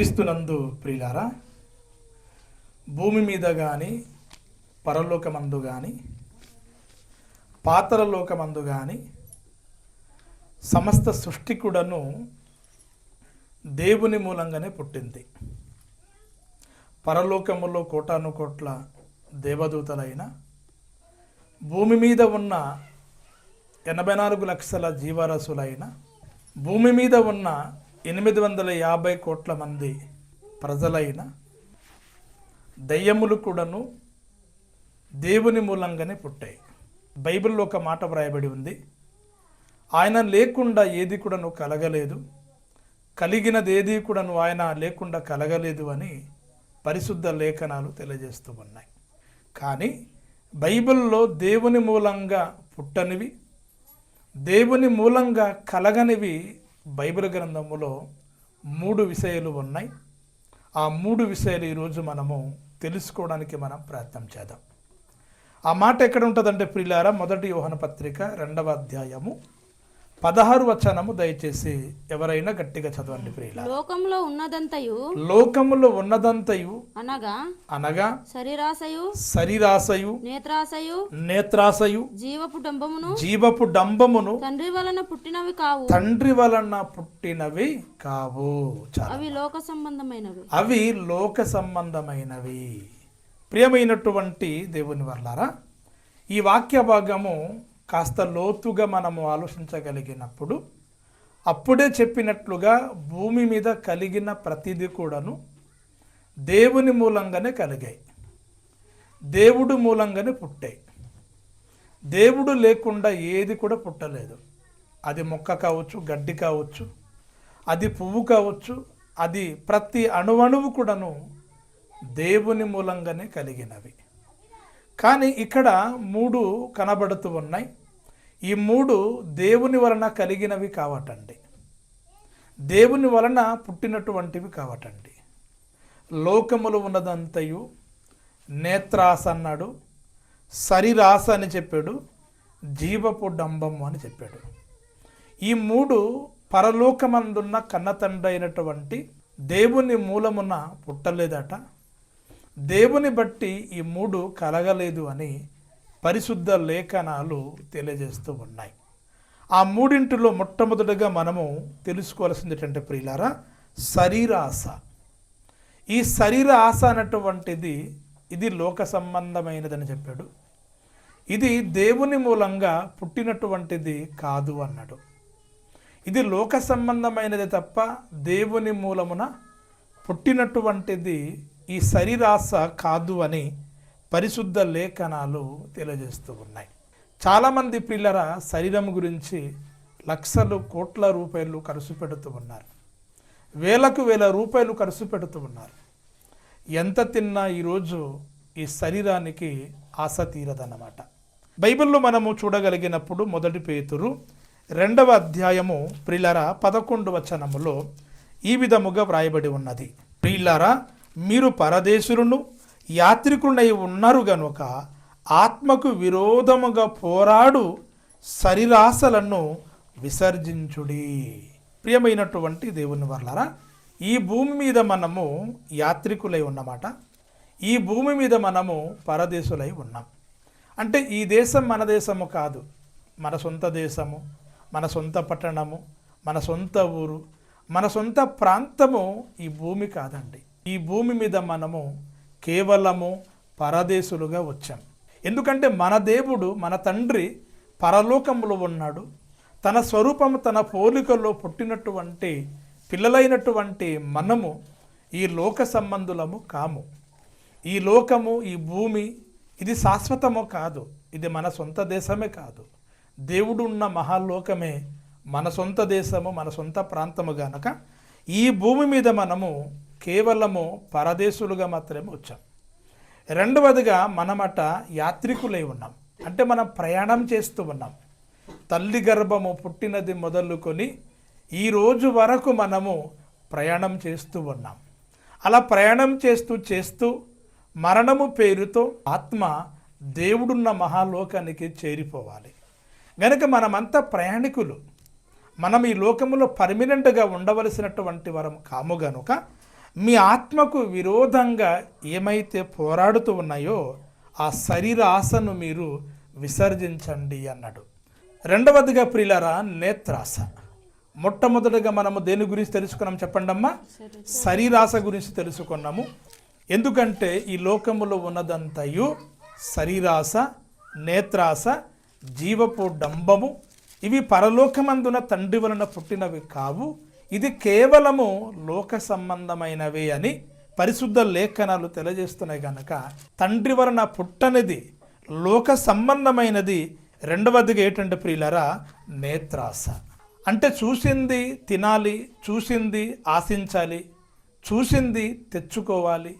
క్రీస్తునందు ప్రియులారా భూమి మీద కానీ పరలోకమందు కానీ పాతరలోకమందు కానీ సమస్త సృష్టికుడను దేవుని మూలంగానే పుట్టింది. పరలోకములో కోటాను కోట్ల దేవదూతలైన భూమి మీద ఉన్న ఎనభై నాలుగు లక్షల జీవరాశులైన భూమి మీద ఉన్న ఎనిమిది వందల యాభై కోట్ల మంది ప్రజలైన దయ్యములు కూడాను దేవుని మూలంగానే పుట్టాయి. బైబిల్లో ఒక మాట వ్రాయబడి ఉంది. ఆయన లేకుండా ఏది కూడాను కలగలేదు. కలిగినది ఏది కూడాను ఆయన లేకుండా కలగలేదు అని పరిశుద్ధ లేఖనాలు తెలియజేస్తూ ఉన్నాయి. కానీ బైబిల్లో దేవుని మూలంగా పుట్టనివి దేవుని మూలంగా కలగనివి బైబిల్ గ్రంథములో మూడు విషయాలు ఉన్నాయి. ఆ మూడు విషయాలు ఈరోజు మనము తెలుసుకోవడానికి మనం ప్రయత్నం చేద్దాం. ఆ మాట ఎక్కడ ఉంటుందంటే ప్రిలారా మొదటి యోహన పత్రిక రెండవ అధ్యాయము పదహారు వచనము దయచేసి ఎవరైనా గట్టిగా చదవండి ప్రియుల లోకంలో ఉన్నదంతయు లోకములో ఉన్నదంతయు అనగా అనగా శరీరాశయు శరీరాశయు నేత్రాశయు నేత్రాశయు జీవపు డంబమును జీవపు డంబమును తండ్రి వలన పుట్టినవి కావు. తండ్రి వలన పుట్టినవి కావు. అవి లోక సంబంధమైనవి. అవి లోక సంబంధమైనవి. ప్రియమైనటువంటి దేవుని వల్లారా ఈ వాక్య భాగము కాస్త లోతుగా మనము ఆలోచించగలిగినప్పుడు అప్పుడే చెప్పినట్లుగా భూమి మీద కలిగిన ప్రతిదీ కూడాను దేవుని మూలంగానే కలిగాయి. దేవుడు మూలంగానే పుట్టాయి. దేవుడు లేకుండా ఏది కూడా పుట్టలేదు. అది మొక్క కావచ్చు గడ్డి కావచ్చు అది పువ్వు కావచ్చు అది ప్రతి అణువణువు కూడాను దేవుని మూలంగానే కలిగినవి. కానీ ఇక్కడ మూడు కనబడుతూ ఉన్నాయి. ఈ మూడు దేవుని వలన కలిగినవి కావటండి. దేవుని వలన పుట్టినటువంటివి కావటండి. లోకములు ఉన్నదంతయు నేత్రాస అన్నాడు శరీరాస అని చెప్పాడు జీవపు డంబము అని చెప్పాడు. ఈ మూడు పరలోకమందున్న కన్నతండ్రి అయినటువంటి దేవుని మూలమున పుట్టలేదట. దేవుని బట్టి ఈ మూడు కలగలేదు అని పరిశుద్ధ లేఖనాలు తెలియజేస్తూ ఉన్నాయి. ఆ మూడింటిలో మొట్టమొదటిగా మనము తెలుసుకోవాల్సింది ఏంటంటే ప్రియులారా శరీరాశ. ఈ శరీర ఆశ అన్నటువంటిది ఇది లోక సంబంధమైనదని చెప్పాడు. ఇది దేవుని మూలంగా పుట్టినటువంటిది కాదు అన్నాడు. ఇది లోక సంబంధమైనది తప్ప దేవుని మూలమున పుట్టినటువంటిది ఈ శరీరాశ కాదు అని పరిశుద్ధ లేఖనాలు తెలియజేస్తూ ఉన్నాయి. చాలామంది పిల్లల శరీరం గురించి లక్షలు కోట్ల రూపాయలు ఖర్చు పెడుతూ ఉన్నారు. వేలకు వేల రూపాయలు ఖర్చు పెడుతూ ఉన్నారు. ఎంత తిన్నా ఈరోజు ఈ శరీరానికి ఆశ తీరదన్నమాట. బైబిల్లో మనము చూడగలిగినప్పుడు మొదటి పేతురు రెండవ అధ్యాయము ప్రిలర పదకొండు వచనములో ఈ విధముగా వ్రాయబడి ఉన్నది. ప్రియులారా మీరు పరదేశులను యాత్రికులై ఉన్నారు గనుక ఆత్మకు విరోధముగా పోరాడు శరీరాశలను విసర్జించుడి. ప్రియమైనటువంటి దేవుని వర్లరా ఈ భూమి మీద మనము యాత్రికులై ఉన్నమాట. ఈ భూమి మీద మనము పరదేశులై ఉన్నాం. అంటే ఈ దేశం మన దేశము కాదు. మన సొంత దేశము మన సొంత పట్టణము మన సొంత ఊరు మన సొంత ప్రాంతము ఈ భూమి కాదండి. ఈ భూమి మీద మనము కేవలము పరదేశులుగా వచ్చాం. ఎందుకంటే మన దేవుడు మన తండ్రి పరలోకములో ఉన్నాడు. తన స్వరూపము తన పోలికల్లో పుట్టినటువంటి పిల్లలైనటువంటి మనము ఈ లోక సంబంధులము కాము. ఈ లోకము ఈ భూమి ఇది శాశ్వతము కాదు. ఇది మన సొంత దేశమే కాదు. దేవుడు ఉన్న మహాలోకమే మన సొంత దేశము మన సొంత ప్రాంతము గనక ఈ భూమి మీద మనము కేవలము పరదేశులుగా మాత్రమే వచ్చాం. రెండవదిగా మనమట యాత్రికులై ఉన్నాం. అంటే మనం ప్రయాణం చేస్తూ ఉన్నాం. తల్లి గర్భము పుట్టినది మొదలుకొని ఈ రోజు వరకు మనము ప్రయాణం చేస్తూ ఉన్నాం. అలా ప్రయాణం చేస్తూ చేస్తూ మరణము పేరుతో ఆత్మ దేవుడున్న మహాలోకానికి చేరిపోవాలి. గనుక మనమంతా ప్రయాణికులు మనం ఈ లోకములో పర్మినెంట్గా ఉండవలసినటువంటి వరం కాము గనుక మీ ఆత్మకు విరోధంగా ఏమైతే పోరాడుతూ ఉన్నాయో ఆ శరీర ఆశను మీరు విసర్జించండి అన్నాడు. రెండవదిగా ప్రిలరా నేత్రాస మొట్టమొదటిగా మనము దేని గురించి తెలుసుకున్నాం చెప్పండి అమ్మా శరీరాశ గురించి తెలుసుకున్నాము. ఎందుకంటే ఈ లోకములో ఉన్నదంతయు శరీరాశ నేత్రాస జీవపు డంబము ఇవి పరలోకమందున తండ్రి వలన పుట్టినవి కావు. ఇది కేవలము లోక సంబంధమైనవి అని పరిశుద్ధ లేఖనాలు తెలియజేస్తున్నాయి కనుక తండ్రి వలన పుట్టనిది లోక సంబంధమైనది రెండవదిగా ఏంటంటే ప్రియులరా నేత్రాస అంటే చూసింది తినాలి చూసింది ఆశించాలి చూసింది తెచ్చుకోవాలి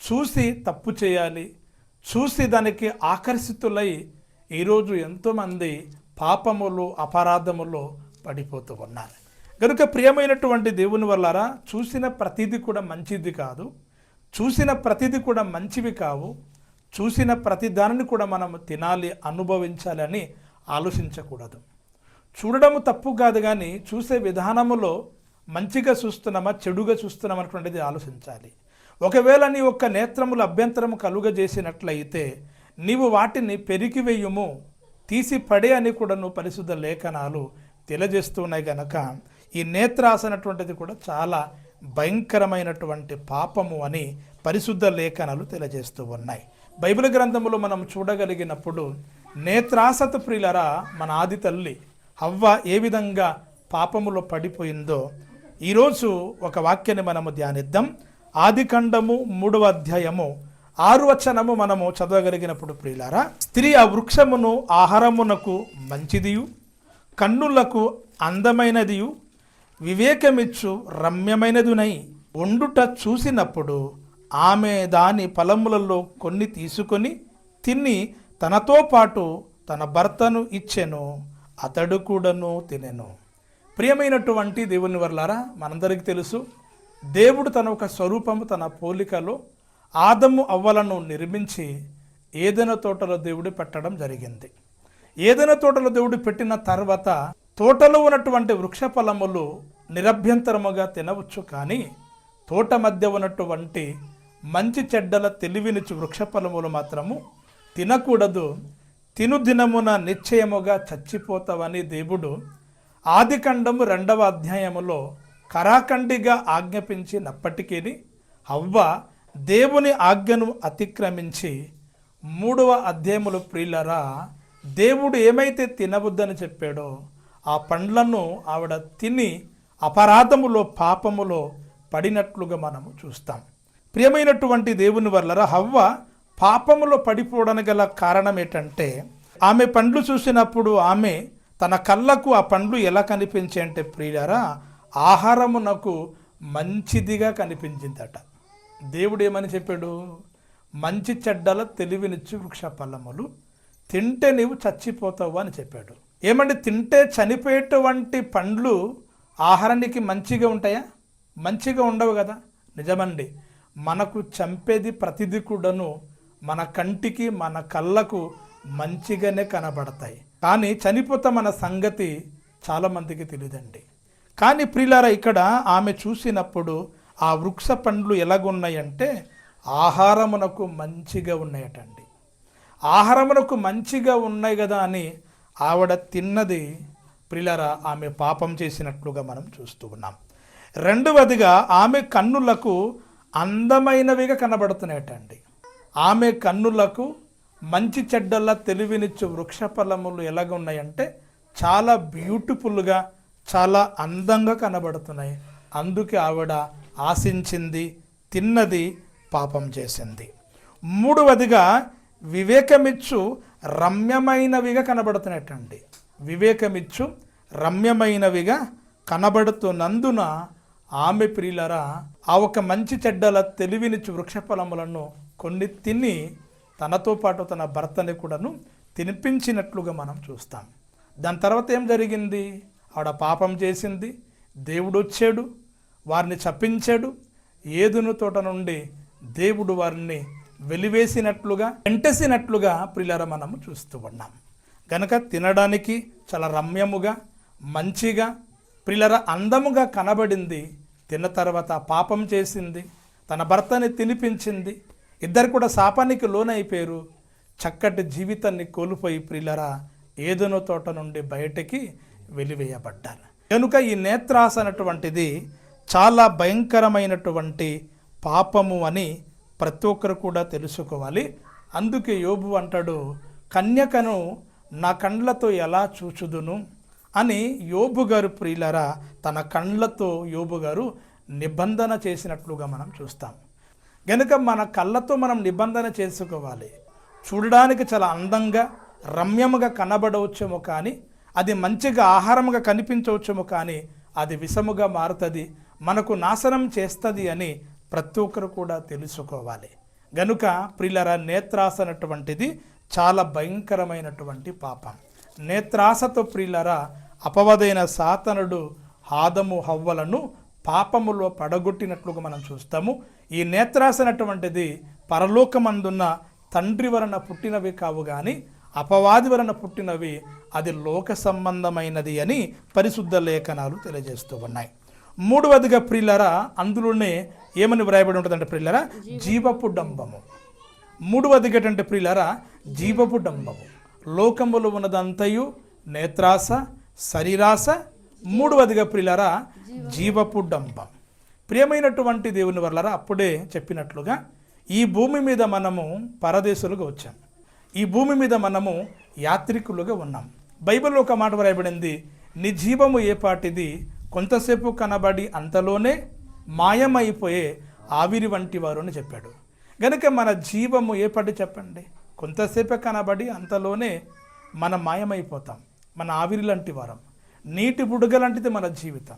చూసి తప్పు చేయాలి చూసి దానికి ఆకర్షితులై ఈరోజు ఎంతోమంది పాపములు అపరాధములు పడిపోతూ ఉన్నారు. కనుక ప్రియమైనటువంటి దేవుని వల్లారా చూసిన ప్రతిదీ కూడా మంచిది కాదు. చూసిన ప్రతిదీ కూడా మంచివి కావు. చూసిన ప్రతి దానిని కూడా మనం తినాలి అనుభవించాలి అని ఆలోచించకూడదు. చూడడము తప్పు కాదు కానీ చూసే విధానములో మంచిగా చూస్తున్నామా చెడుగా చూస్తున్నామా అనేటువంటిది ఆలోచించాలి. ఒకవేళ నీ ఒక్క నేత్రములు అభ్యంతరము కలుగజేసినట్లయితే నీవు వాటిని పెరిగివేయుము తీసి పడే అని కూడా నువ్వు పరిశుద్ధ లేఖనాలు తెలియజేస్తున్నాయి గనక. ఈ నేత్రాస అనేటువంటిది కూడా చాలా భయంకరమైనటువంటి పాపము అని పరిశుద్ధ లేఖనాలు తెలియజేస్తూ ఉన్నాయి. బైబిల్ గ్రంథములో మనం చూడగలిగినప్పుడు నేత్రాసత ప్రియులరా మన ఆది తల్లి హవ్వ ఏ విధంగా పాపములో పడిపోయిందో ఈరోజు ఒక వాక్యాన్ని మనము ధ్యానిద్దాం. ఆది ఖండము మూడవ అధ్యాయము ఆరు వచనము మనము చదవగలిగినప్పుడు ప్రియులారా స్త్రీ ఆ వృక్షమును ఆహారమునకు మంచిదియు కన్నులకు అందమైనదియు వివేకమిచ్చు రమ్యమైనదునై వండుట చూసినప్పుడు ఆమె దాని ఫలములలో కొన్ని తీసుకొని తిని తనతో పాటు తన భర్తను ఇచ్చెను అతడు కూడాను తినెను. ప్రియమైనటువంటి దేవుని వర్లారా మనందరికీ తెలుసు దేవుడు తన ఒక స్వరూపము తన పోలికలో ఆదము అవ్వలను నిర్మించి ఏదైనా తోటలో దేవుడు పెట్టడం జరిగింది. ఏదైనా తోటలో దేవుడు పెట్టిన తర్వాత తోటలో ఉన్నటువంటి వృక్ష ఫలములు నిరభ్యంతరముగా తినవచ్చు కానీ తోట మధ్య ఉన్నటువంటి మంచి చెడ్డల తెలివినిచ్చు వృక్ష ఫలములు మాత్రము తినకూడదు. తిను దినమున నిశ్చయముగా చచ్చిపోతావని దేవుడు ఆదికండము రెండవ అధ్యాయములో కరాఖండిగా ఆజ్ఞాపించినప్పటికీ హవ్వ దేవుని ఆజ్ఞను అతిక్రమించి మూడవ అధ్యాయములు ప్రియులరా దేవుడు ఏమైతే తినవద్దని చెప్పాడో ఆ పండ్లను ఆవిడ తిని అపరాధములో పాపములో పడినట్లుగా మనము చూస్తాం. ప్రియమైనటువంటి దేవుని వల్లరా హవ్వ పాపములో పడిపోవడానికి గల కారణం ఏంటంటే ఆమె పండ్లు చూసినప్పుడు ఆమె తన కళ్ళకు ఆ పండ్లు ఎలా కనిపించాయి అంటే ప్రియులారా ఆహారమునకు మంచిదిగా కనిపించిందట. దేవుడు ఏమని చెప్పాడు? మంచి చెడ్డల తెలివినిచ్చు వృక్ష ఫలములు తింటే నీవు చచ్చిపోతావు అని చెప్పాడు. ఏమండి తింటే చనిపోయేటువంటి పండ్లు ఆహారానికి మంచిగా ఉంటాయా? మంచిగా ఉండవు కదా. నిజమండి. మనకు చంపేది ప్రతిదీ కూడాను మన కంటికి మన కళ్ళకు మంచిగానే కనబడతాయి. కానీ చనిపోతామన్న సంగతి చాలామందికి తెలియదండి. కానీ ప్రిలారా ఇక్కడ ఆమె చూసినప్పుడు ఆ వృక్ష పండ్లు ఎలాగున్నాయంటే ఆహారమునకు మంచిగా ఉన్నాయటండి. ఆహారమునకు మంచిగా ఉన్నాయి కదా అని ఆవిడ తిన్నది ప్రిలరా ఆమె పాపం చేసినట్లుగా మనం చూస్తూ ఉన్నాం. రెండవదిగా ఆమె కన్నులకు అందమైనవిగా కనబడుతున్నాయటండి. ఆమె కన్నులకు మంచి చెడ్డల తెలివినిచ్చు వృక్ష ఫలములు ఎలాగ ఉన్నాయంటే చాలా బ్యూటిఫుల్గా చాలా అందంగా కనబడుతున్నాయి. అందుకే ఆవిడ ఆశించింది తిన్నది పాపం చేసింది. మూడవదిగా వివేకమిచ్చు రమ్యమైనవిగా కనబడుతున్నట్టండి. వివేకమిచ్చు రమ్యమైనవిగా కనబడుతున్నందున ఆమె ప్రియులరా ఆ ఒక మంచి చెడ్డల తెలివినిచ్చు వృక్షఫలములను కొన్ని తిని తనతో పాటు తన భర్తని కూడాను తినిపించినట్లుగా మనం చూస్తాం. దాని తర్వాత ఏం జరిగింది? ఆవిడ పాపం చేసింది దేవుడు వచ్చాడు వారిని చప్పించాడు ఏదును తోట నుండి దేవుడు వారిని వెలివేసినట్లుగా వెంటసినట్లుగా ప్రిలర మనము చూస్తూ ఉన్నాం. గనక తినడానికి చాలా రమ్యముగా మంచిగా ప్రిలర అందముగా కనబడింది తిన్న తర్వాత పాపం చేసింది తన భర్తని తినిపించింది ఇద్దరు కూడా శాపానికి లోనైపోయారు చక్కటి జీవితాన్ని కోల్పోయి ప్రిలర ఏదోనో తోట నుండి బయటికి వెలివేయబడ్డారు. కనుక ఈ నేత్రాస అనేటువంటిది చాలా భయంకరమైనటువంటి పాపము అని ప్రతి ఒక్కరు కూడా తెలుసుకోవాలి. అందుకే యోబు అంటాడు కన్యకను నా కండ్లతో ఎలా చూచుదును? అని యోబు గారు ప్రియులరా తన కండ్లతో యోబు గారు నిబంధన చేసినట్లుగా మనం చూస్తాం. గనుక మన కళ్ళతో మనం నిబంధన చేసుకోవాలి. చూడడానికి చాలా అందంగా రమ్యముగా కనబడవచ్చేమో కానీ అది మంచిగా ఆహారముగా కనిపించవచ్చేమో కానీ అది విషముగా మారుతుంది మనకు నాశనం చేస్తుంది అని ప్రతి ఒక్కరు కూడా తెలుసుకోవాలి. గనుక ప్రిలర నేత్రాస అనేటువంటిది చాలా భయంకరమైనటువంటి పాపం. నేత్రాసతో ప్రిలర అపవదైన సాతనుడు ఆదము హవ్వలను పాపములో పడగొట్టినట్లుగా మనం చూస్తాము. ఈ నేత్రాస అనేటువంటిది పరలోకమందున్న తండ్రి వలన పుట్టినవి కావు కానీ అపవాది వలన పుట్టినవి అది లోక సంబంధమైనది అని పరిశుద్ధ లేఖనాలు తెలియజేస్తూ ఉన్నాయి. మూడవదిగా ప్రియులరా అందులోనే ఏమని వ్రాయబడి ఉంటుందంటే ప్రియులరా జీవపు డంబము. మూడవదిగా అంటే ప్రియులరా జీవపు డంబము. లోకములు ఉన్నదంతయు నేత్రాస శరీరాస మూడవదిగా ప్రియులరా జీవపు డంబం. ప్రియమైనటువంటి దేవుని వల్లరా అప్పుడే చెప్పినట్లుగా ఈ భూమి మీద మనము పరదేశులుగా వచ్చాం. ఈ భూమి మీద మనము యాత్రికులుగా ఉన్నాం. బైబిల్లో ఒక మాట వ్రాయబడింది నీ జీవము ఏ పాటిది? కొంతసేపు కనబడి అంతలోనే మాయమైపోయే ఆవిరి వంటి వారు అని చెప్పాడు. గనుక మన జీవము ఏ పడి చెప్పండి. కొంతసేపే కనబడి అంతలోనే మనం మాయమైపోతాం. మన ఆవిరి లాంటి వారం. నీటి బుడగ లాంటిది మన జీవితం.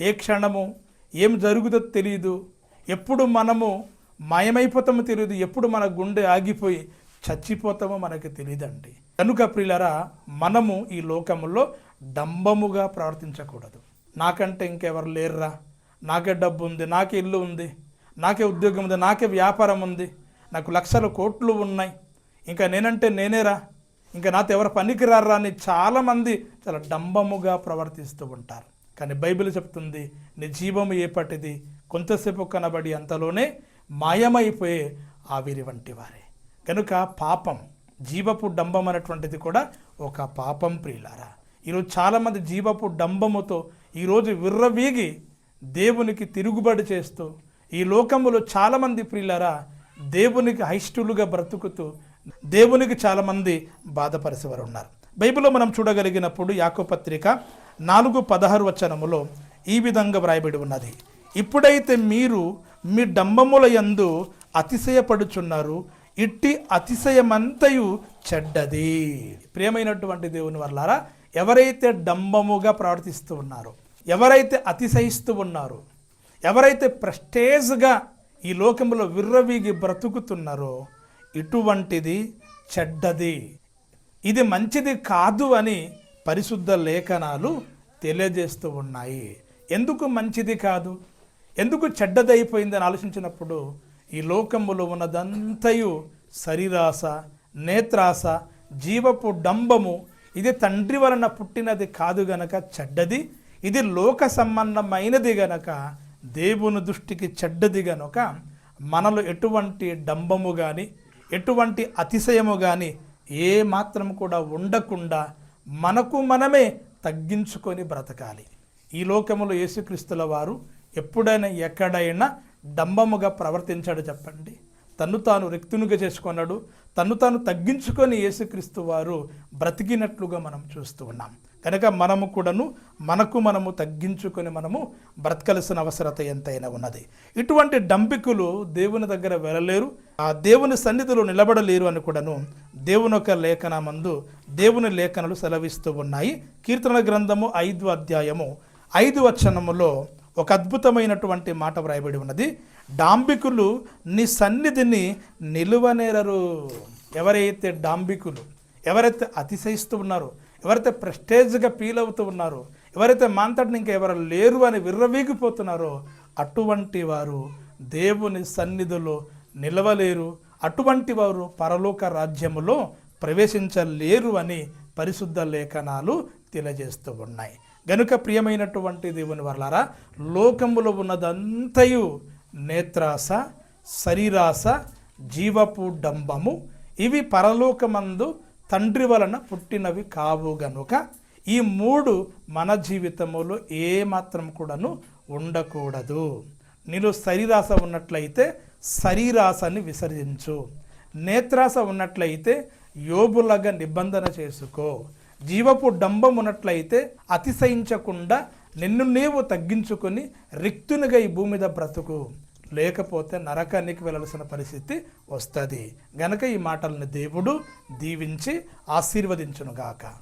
ఏ క్షణము ఏం జరుగుతుందో తెలియదు ఎప్పుడు మనము మాయమైపోతామో తెలియదు ఎప్పుడు మన గుండె ఆగిపోయి చచ్చిపోతామో మనకి తెలియదండి కనుక ప్రియులరా మనము ఈ లోకములో డంబముగా ప్రవర్తించకూడదు. నాకంటే ఇంకెవరు లేరురా. నాకే డబ్బు ఉంది నాకే ఇల్లు ఉంది నాకే ఉద్యోగం ఉంది నాకే వ్యాపారం ఉంది నాకు లక్షల కోట్లు ఉన్నాయి. ఇంకా నేనంటే నేనేరా. ఇంకా నాతో ఎవరు పనికిరారా అని చాలామంది చాలా డంబముగా ప్రవర్తిస్తూ ఉంటారు. కానీ బైబిల్ చెప్తుంది నీ జీవము ఏపటిది కొంతసేపు కనబడి అంతలోనే మాయమైపోయే ఆవిరి వంటి వారే. కనుక పాపం జీవపు డంబం అనేటువంటిది కూడా ఒక పాపం ప్రియులారా. ఈరోజు చాలామంది జీవపు డంబముతో ఈరోజు విర్రవీగి దేవునికి తిరుగుబడి చేస్తూ ఈ లోకములో చాలామంది ప్రియులరా దేవునికి అయిష్టులుగా బ్రతుకుతూ దేవునికి చాలామంది బాధపరిచేవారు ఉన్నారు. బైబిల్లో మనం చూడగలిగినప్పుడు యాకోపత్రిక నాలుగు పదహారు వచనములో ఈ విధంగా వ్రాయబడి ఉన్నది. ఇప్పుడైతే మీరు మీ డంబముల యందు అతిశయపడుచున్నారు ఇట్టి అతిశయమంతయు చెడ్డది. ప్రియమైనటువంటి దేవుని వల్లారా ఎవరైతే డంబముగా ప్రవర్తిస్తూ ఉన్నారో ఎవరైతే అతిశయిస్తూ ఉన్నారో ఎవరైతే ప్రెస్టేజ్గా ఈ లోకంలో విర్రవీగి బ్రతుకుతున్నారో ఇటువంటిది చెడ్డది. ఇది మంచిది కాదు అని పరిశుద్ధ లేఖనాలు తెలియజేస్తూ ఉన్నాయి. ఎందుకు మంచిది కాదు? ఎందుకు చెడ్డదైపోయిందని ఆలోచించినప్పుడు ఈ లోకములో ఉన్నదంతయు శరీరాస నేత్రాస జీవపు డంబము ఇది తండ్రి వలన పుట్టినది కాదు గనక చెడ్డది. ఇది లోక సంబంధమైనది గనక దేవుని దృష్టికి చెడ్డది గనుక మనలో ఎటువంటి డంబము కానీ ఎటువంటి అతిశయము కానీ ఏ మాత్రం కూడా ఉండకుండా మనకు మనమే తగ్గించుకొని బ్రతకాలి. ఈ లోకములో యేసుక్రీస్తుల వారు ఎప్పుడైనా ఎక్కడైనా డంబముగా ప్రవర్తించాడు చెప్పండి. తన్ను తాను రిక్తునుగా చేసుకున్నాడు తన్ను తాను తగ్గించుకొని యేసుక్రీస్తు వారు బ్రతికినట్లుగా మనం చూస్తూ ఉన్నాం. కనుక మనము కూడాను మనకు మనము తగ్గించుకొని మనము బ్రతకలసిన అవసరత ఎంతైనా ఉన్నది. ఇటువంటి డంబికులు దేవుని దగ్గర వెళ్ళలేరు. ఆ దేవుని సన్నిధిలో నిలబడలేరు అని కూడాను దేవుని యొక్క లేఖనమందు దేవుని లేఖనలు సెలవిస్తూ ఉన్నాయి. కీర్తన గ్రంథము ఐదు అధ్యాయము ఐదు వచనములో ఒక అద్భుతమైనటువంటి మాట వ్రాయబడి ఉన్నది. డాంబికులు నీ సన్నిధిని నిలువనేరరు. ఎవరైతే డాంబికులు ఎవరైతే అతిశయిస్తూ ఉన్నారో ఎవరైతే ప్రెస్టేజ్గా ఫీల్ అవుతూ ఉన్నారో ఎవరైతే మాంతటిని ఇంకా ఎవరు లేరు అని విర్రవీగిపోతున్నారో అటువంటి వారు దేవుని సన్నిధిలో నిలవలేరు. అటువంటి వారు పరలోక రాజ్యములో ప్రవేశించలేరు అని పరిశుద్ధ లేఖనాలు తెలియజేస్తూ ఉన్నాయి. గనుక ప్రియమైనటువంటి దేవుని వర్లారా లోకములో ఉన్నదంతయు నేత్రాస శరీరాస జీవపు డంబము ఇవి పరలోకమందు తండ్రి వలన పుట్టినవి కావు గనుక ఈ మూడు మన జీవితములో ఏమాత్రం కూడాను ఉండకూడదు. నీలో శరీరాశ ఉన్నట్లయితే శరీరాశని విసర్జించు. నేత్రాశ ఉన్నట్లయితే యోగులగా నిబంధన చేసుకో. జీవపు డంబం ఉన్నట్లయితే అతిశయించకుండా నిన్ను నీవు తగ్గించుకొని రిక్తునిగా ఈ భూమి మీద బ్రతుకు. లేకపోతే నరకానికి వెళ్ళాల్సిన పరిస్థితి వస్తుంది. గనక ఈ మాటలను దేవుడు దీవించి ఆశీర్వదించునుగాక.